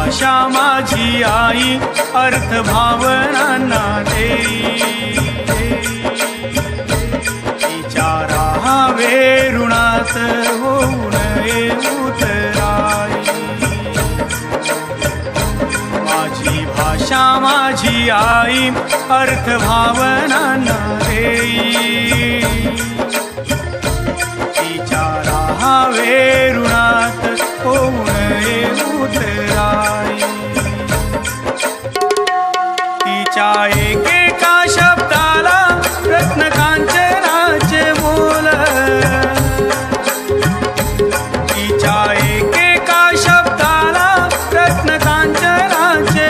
भाषा माझी आई अर्थ भावनांना विचारा हवे ऋणात होऊ नये उतराई माझी भाषा माझी आई अर्थ भावनांना देई विचारा हा ऋणात होऊ नये उतरा तुझ्या एकेका शब्दाला रत्नकांचनाचे मोल तिच्या एकेका शब्दाला रत्नकांचनाचे